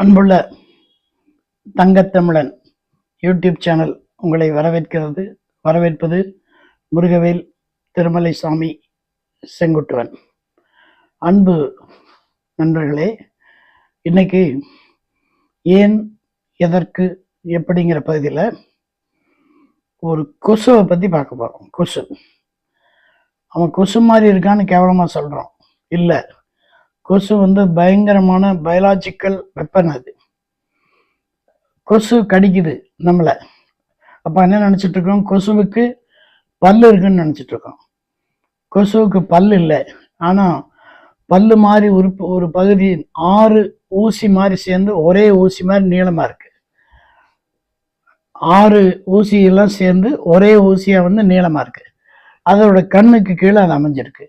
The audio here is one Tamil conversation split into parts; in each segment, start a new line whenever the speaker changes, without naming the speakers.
அன்புள்ள தங்கத்தமிழன் யூடியூப் சேனல் உங்களை வரவேற்கிறது வரவேற்பது முருகவேல் திருமலை சாமி செங்குட்டுவன். அன்பு நண்பர்களே இன்னைக்கு ஏன் எதற்கு எப்படிங்கிற பகுதியில் ஒரு கொசுவை பற்றி பார்க்க போகிறோம் கொசு. அவன் கொசு மாதிரி இருக்கான்னு கேவலமாக சொல்கிறோம் இல்லை. கொசு வந்து பயங்கரமான பயாலாஜிக்கல் வெப்பன் அது. கொசு கடிக்குது நம்மளை. அப்போ என்ன நினச்சிட்டு இருக்கோம் கொசுவுக்கு பல்லு இருக்குன்னு நினச்சிட்டு இருக்கோம் கொசுவுக்கு பல்லு இல்லை. ஆனால் பல்லு மாதிரி உறுப்பு ஒரு பகுதி ஆறு ஊசி மாதிரி சேர்ந்து ஒரே ஊசி மாதிரி நீளமாக இருக்கு. ஆறு ஊசியெல்லாம் சேர்ந்து ஒரே ஊசியாக வந்து நீளமாக இருக்கு. அதோட கண்ணுக்கு கீழே அது அமைஞ்சிருக்கு.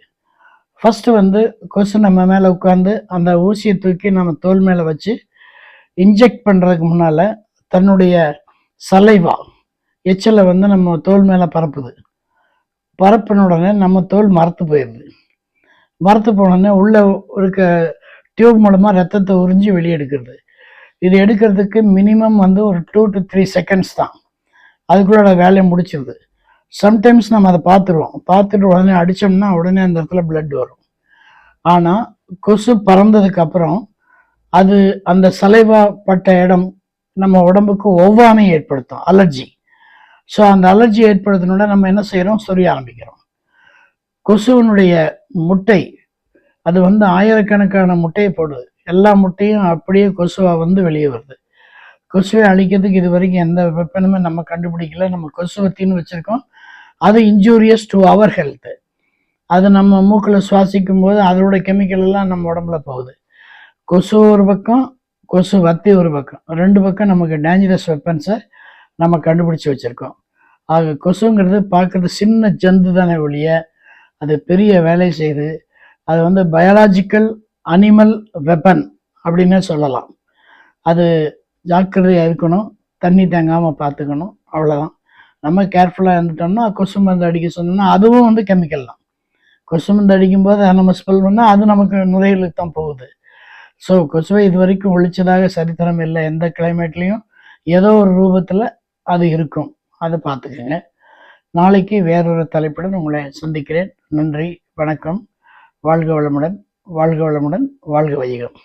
ஃபஸ்ட்டு வந்து கொசு நம்ம மேலே உட்காந்து அந்த ஊசியை தூக்கி நம்ம தோல் மேலே வச்சு இன்ஜெக்ட் பண்ணுறதுக்கு முன்னால் தன்னுடைய சலைவா எச்சலை வந்து நம்ம தோல் மேலே பரப்புது. பரப்பின உடனே நம்ம தோல் மரத்து போயிடுது மரத்து போனோடனே உள்ளே இருக்க டியூப் மூலமாக ரத்தத்தை உறிஞ்சி வெளியே எடுக்கிறது இது எடுக்கிறதுக்கு மினிமம் வந்து ஒரு டூ டு த்ரீ செகண்ட்ஸ் தான். அதுக்குள்ளோட வேலையை முடிச்சிருது. சம்டைம்ஸ் நம்ம அதை பார்த்துருவோம். பார்த்துட்டு உடனே அடித்தோம்னா உடனே அந்த இடத்துல பிளட் வரும். ஆனால் கொசு பறந்ததுக்கு அப்புறம் அது அந்த சலைவா பட்ட இடம் நம்ம உடம்புக்கு ஒவ்வாமை ஏற்படுத்தும். அலர்ஜி ஸோ அந்த அலர்ஜி ஏற்படுத்தினோட நம்ம என்ன செய்கிறோம் சொரிய ஆரம்பிக்கிறோம். கொசுவினுடைய முட்டை அது வந்து ஆயிரக்கணக்கான முட்டையை போடுது. எல்லா முட்டையும் அப்படியே கொசுவாக வந்து வெளியே வருது. கொசுவை அழிக்கிறதுக்கு இது வரைக்கும் எந்த வெப்பனமே நம்ம கண்டுபிடிக்கல. நம்ம கொசுவத்தின்னு வச்சுருக்கோம். அது இன்ஜூரியஸ் டு அவர் ஹெல்த் அது நம்ம மூக்கில் சுவாசிக்கும் போது அதோட கெமிக்கல் எல்லாம் நம்ம உடம்புல போகுது. கொசு ஒரு பக்கம் கொசு வத்தி ஒரு பக்கம். ரெண்டு பக்கம் நமக்கு டேஞ்சரஸ் வெப்பன்ஸை நம்ம கண்டுபிடிச்சி வச்சுருக்கோம். ஆக கொசுங்கிறது பார்க்குறது சின்ன ஜந்து தானே ஒழிய அது பெரிய வேலை செய்து அது வந்து பயாலாஜிக்கல் அனிமல் வெப்பன் அப்படின்னே சொல்லலாம். அது ஜாக்கிரதையாக இருக்கணும் தண்ணி தேங்காமல் பார்த்துக்கணும் அவ்வளோதான் நம்ம கேர்ஃபுல்லாக இருந்துட்டோம்னா கொசு மருந்து அடிக்க சொன்னோம்னா அதுவும் வந்து கெமிக்கல் தான். கொசு மருந்து அடிக்கும்போது அதை நம்ம ஸ்பெல் பண்ணால் அது நமக்கு நுரையீரலுக்கு தான் போகுது. ஸோ கொசுவை இது வரைக்கும் ஒழிச்சதாக சரித்திரம் இல்லை. எந்த கிளைமேட்லேயும் ஏதோ ஒரு ரூபத்தில் அது இருக்கும். அதை பார்த்துக்கோங்க. நாளைக்கு வேறொரு தலைப்புடன் உங்களை சந்திக்கிறேன். நன்றி வணக்கம். வாழ்க வளமுடன் வாழ்க வளமுடன் வாழ்க வையகம்.